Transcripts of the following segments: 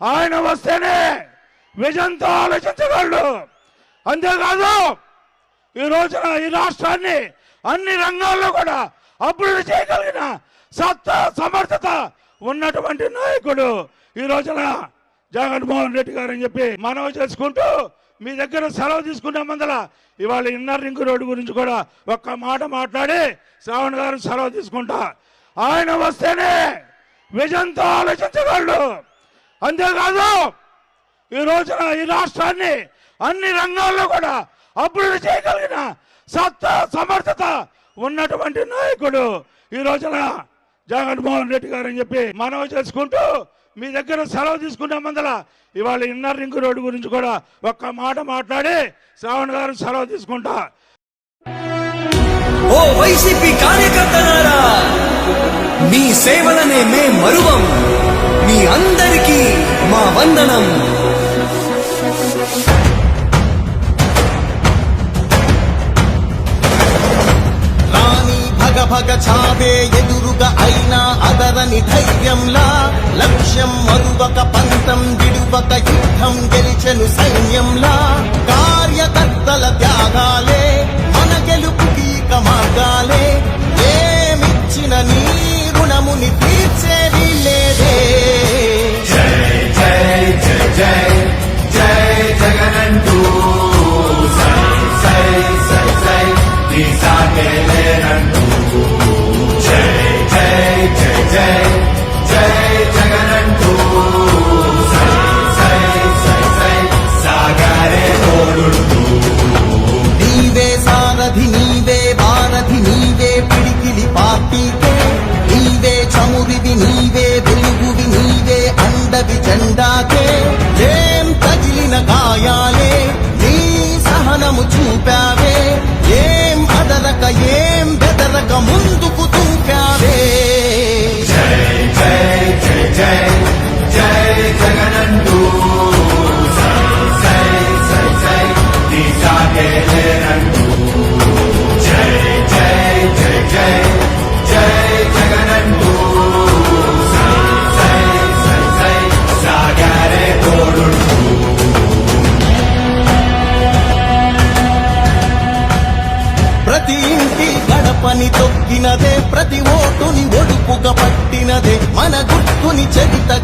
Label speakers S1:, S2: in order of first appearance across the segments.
S1: ఆయన వస్తేనే విజయంతో ఆలోచించగలడు. అంతేకాదు ఈ రోజున ఈ రాష్ట్రాన్ని అన్ని రంగాల్లో కూడా అభివృద్ధి చేయగలిగిన సత్తా సమర్థత ఉన్నటువంటి నాయకుడు ఈ రోజున జగన్మోహన్ రెడ్డి గారు అని చెప్పి మనవి చేసుకుంటూ మీ దగ్గర సెలవు తీసుకునే మందల ఇవాళ ఇన్నర్ రింగ్ రోడ్డు గురించి కూడా ఒక్క మాట మాట్లాడి శ్రావణ్ గారు సెలవు తీసుకుంటా. ఆయన వస్తేనే విజయంతో ఆలోచించగలడు. అంతేకాదు ఈ రోజున ఈ రాష్ట్రాన్ని అన్ని రంగాల్లో కూడా అభివృద్ధి చేయగలిగిన సత్తా సమర్థత ఉన్నటువంటి నాయకుడు ఈ రోజున జగన్మోహన్ రెడ్డి గారు అని చెప్పి మనవి చేసుకుంటూ మీ దగ్గర సెలవు తీసుకునే మందల ఇవాళ ఇన్నర్ రింగ్ రోడ్డు గురించి కూడా ఒక్క మాట మాట్లాడి శ్రావణ్ గారు సెలవు తీసుకుంటా.
S2: ఓ వైసీపీ కార్యకర్తలారా మీ సేవలనే మే మరువం. మీ అందరికీ మా వందనం.
S3: రాణి భగ భగ చావే ఎదురుగా అయినా అదరని ధైర్యంలా లక్ష్యం మరువక పంతం విడువక యుద్ధం గెలిచెను సైన్యంలా కార్యకర్తల త్యాగాలే మన గెలుపుకి ఇక మార్గాలే. రుణముని తీర్చేది లేదే. నీవే సారథి నీవే అండవి ఏం తగిలిన గాయాలే నీ సహనము చూపా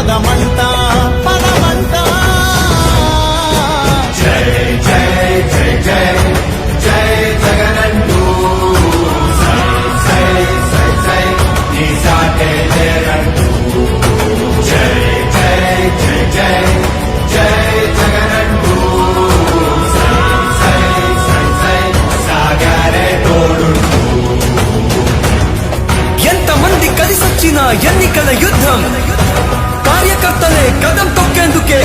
S3: తప్పదులే పదమంట పదమంట
S2: ఎంతమంది కలిసొచ్చిన ఎన్నికల యుద్ధం? కార్యకర్తలే కదం తొక్కేందుకే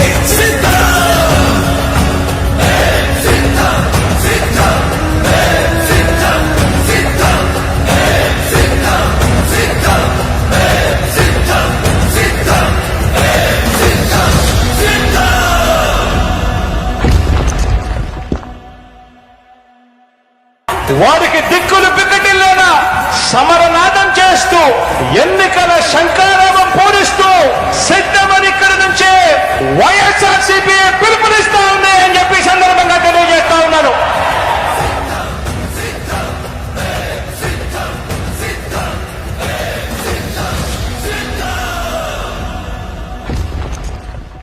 S2: వాడికి
S4: వారికి దిక్కులు పిక్కటిల్లేనా సమరనాదం చేస్తూ ఎన్నికల por estou sentado.